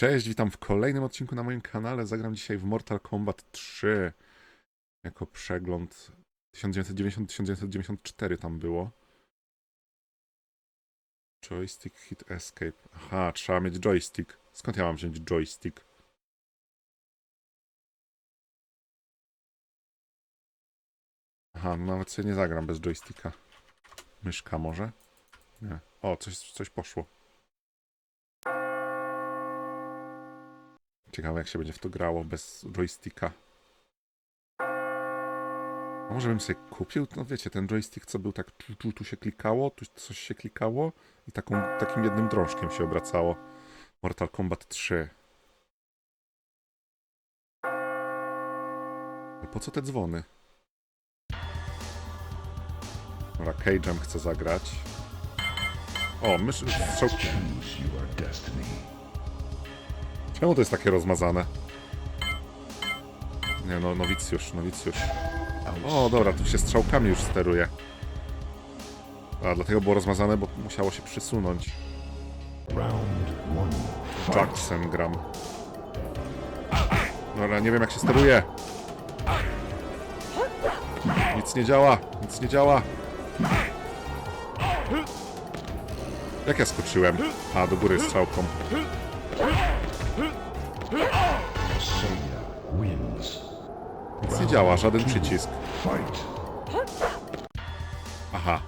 Cześć, witam w kolejnym odcinku na moim kanale. Zagram dzisiaj w Mortal Kombat 3 jako przegląd 1990-1994 tam było. Joystick, hit, escape. Aha, trzeba mieć joystick. Skąd ja mam wziąć joystick? Aha, no nawet sobie nie zagram bez joysticka. Myszka może? Nie. O, coś, coś poszło. Ciekawe jak się będzie w to grało bez joysticka. A może bym sobie kupił? No wiecie, ten joystick co był tak tu, tu, tu się klikało, tu coś się klikało i taką, takim jednym drążkiem się obracało. Mortal Kombat 3. Ale po co te dzwony? Dobra, Cage'em chcę zagrać. O, mysz... strzał... Czemu to jest takie rozmazane? Nie no, nowicjusz, nowicjusz. O, dobra, tu się strzałkami już steruje. A, dlatego było rozmazane, bo musiało się przysunąć. Jackson gram. Dobra, nie wiem jak się steruje. Nic nie działa, nic nie działa. Jak ja skoczyłem? A, do góry strzałką. Nie działa, żaden przycisk. Aha.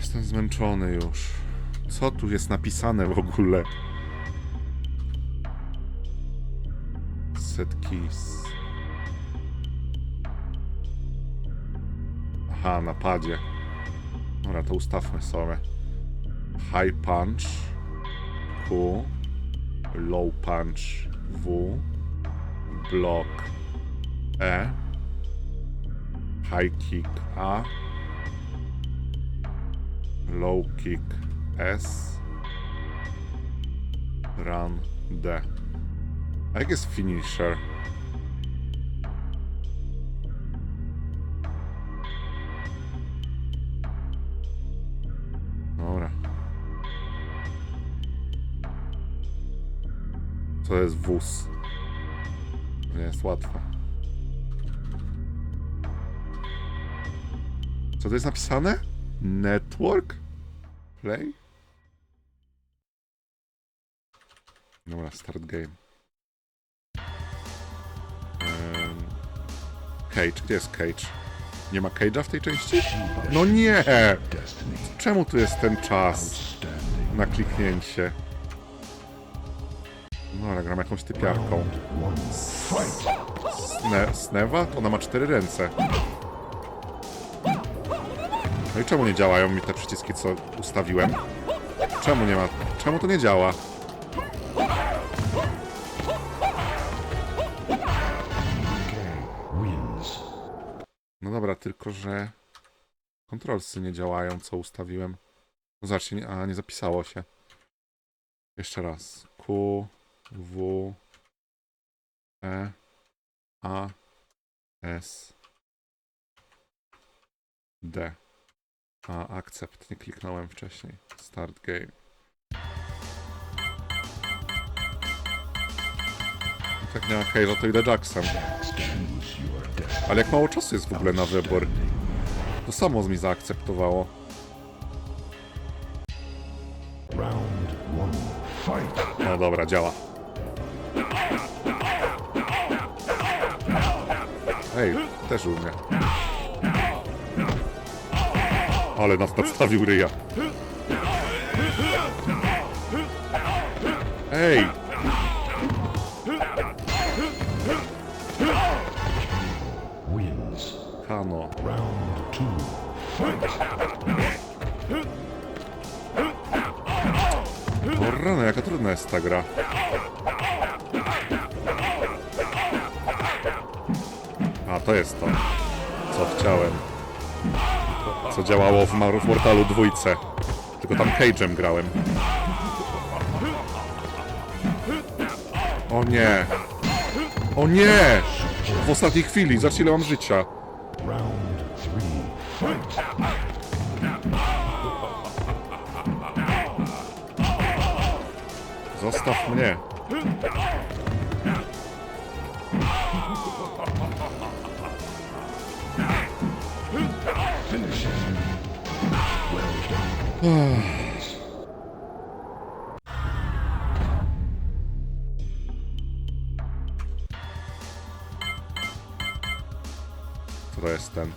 Jestem zmęczony już. Co tu jest napisane w ogóle? Set. Aha, na padzie. Dobra, to ustawmy sobie. High punch. Q. Low punch. W. Block. E. High kick. A. Low kick S. Run D. Jak jest finisher? To jest wóz? Nie jest łatwe. Co to jest napisane? Network? Play? Dobra, start game. Em, Cage, gdzie jest Cage? Nie ma Cage'a w tej części? No nie! Czemu tu jest ten czas na kliknięcie? No, gram jakąś typiarką. Sne Snewa? To ona ma cztery ręce. No i czemu nie działają mi te przyciski, co ustawiłem? Czemu nie ma... Czemu to nie działa? No dobra, tylko że... Kontrolsy nie działają, co ustawiłem. No zobaczcie, a nie zapisało się. Jeszcze raz. Q, W, E, A, S, D. A, accept. Nie kliknąłem wcześniej. Start game. Tak nie ma Halo, to idę Jacksem. Ale jak mało czasu jest w ogóle na wybór. To samo mi zaakceptowało. No dobra, działa. Ej, też umie. Ale nas nadstawił ryja. Ej! Kano. Round jaka trudna jest ta gra. To jest to, co chciałem. Co działało w Mar- w Mortalu dwójce. Tylko tam Cage'em grałem. O nie! O nie! W ostatniej chwili, ile mam życia. Zostaw mnie. Co to jest ten?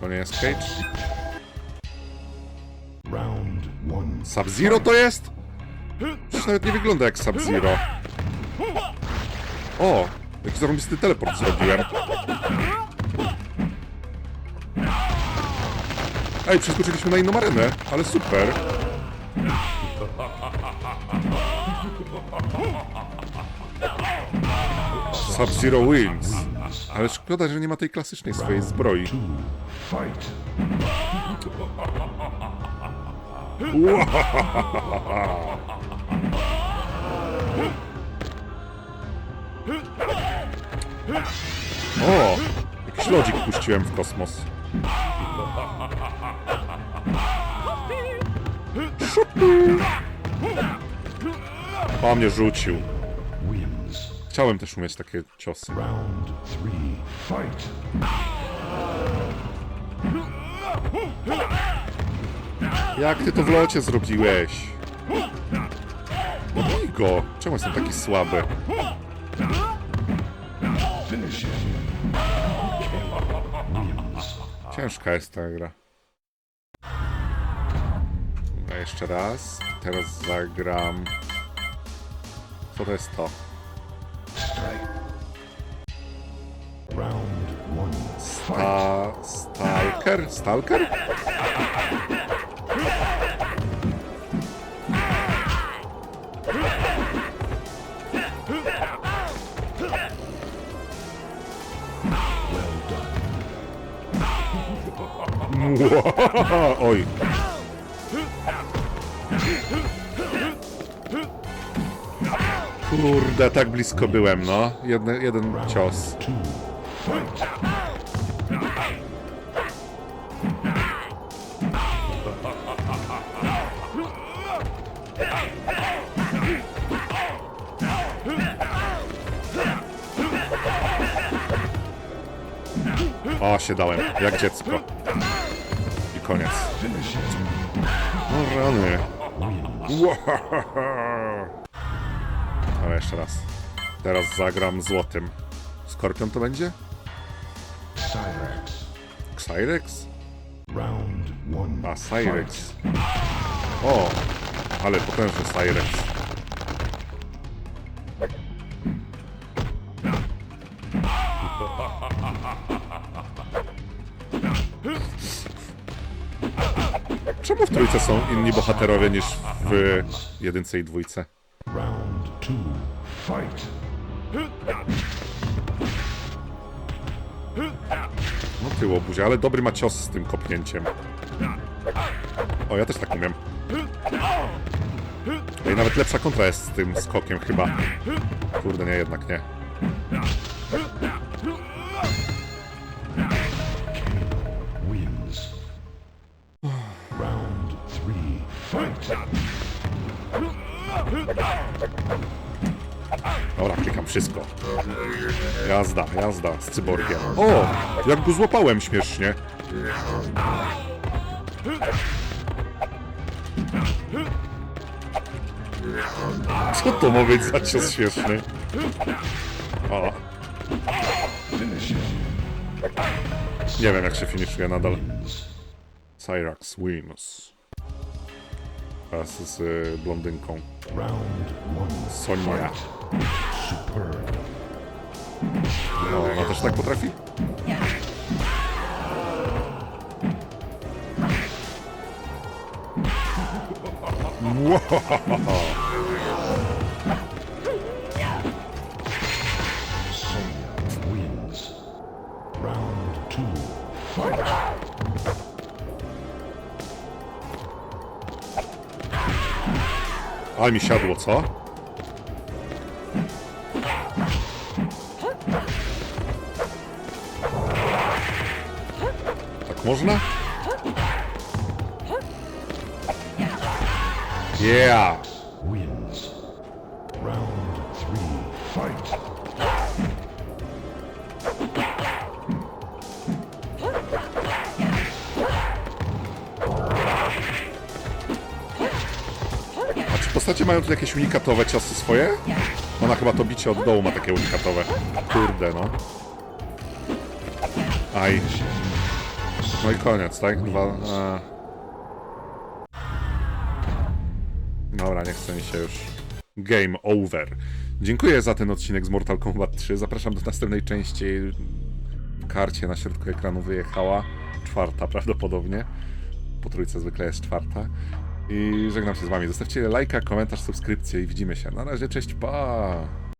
To nie jest Cage? Sub-Zero to jest? Przecież nawet nie wygląda jak Sub-Zero. O! Jaki zarąbisty teleport zrobiłem. Ej, przeskoczyliśmy na inną arenę, ale super. Sub-Zero wins. Ale szkoda, że nie ma tej klasycznej swojej zbroi. Fight. O! Jakiś lodzik puściłem w kosmos. O, mnie rzucił. Chciałem też umieć takie ciosy. Jak ty to w locie zrobiłeś? Bij go! Czemu jestem taki słaby? Ciężka jest ta gra. Jeszcze raz. Teraz zagram... Co to jest to? Sta... Stalker? Stalker? Oj. Kurde, tak blisko byłem, no. Jedne, jeden cios. O, się dałem, jak dziecko. I koniec. O rany. Wins. Jeszcze raz. Teraz zagram złotym. Skorpion to będzie? Cyrex. Xyrex? Round one. A, Cyrex. O, ale potężny Cyrex. Czemu w trójce są inni bohaterowie niż w jedynce i dwójce? Round two. Fight. No ty łobuzie, ale dobry ma cios z tym kopnięciem. O, ja też tak umiem. I nawet lepsza kontra jest z tym skokiem chyba. Kurde, nie, jednak nie. Dobra, klikam wszystko. Jazda, jazda z cyborgiem. O! Jak go złapałem śmiesznie. Co to ma być za cios śmieszny? O, nie wiem jak się finiszuje nadal. Cyrax wins. Teraz z y, blondynką. Round one. Sonia. Superb. No, ona też tak potrafi? Sonya Ale mi siadło, co? Tak Można? Yeah! Postacie mają tu jakieś unikatowe ciosy swoje? Ona chyba to bicie od dołu ma takie unikatowe. Kurde, no. Aj. No i koniec, tak? Dwa... A... Dobra, nie chce mi się już. Game over. Dziękuję za ten odcinek z Mortal Kombat 3. Zapraszam do następnej części. W karcie na środku ekranu wyjechała. Czwarta prawdopodobnie. Po trójce zwykle jest czwarta. I żegnam się z wami. Zostawcie lajka, komentarz, subskrypcję i widzimy się. Na razie, cześć, pa!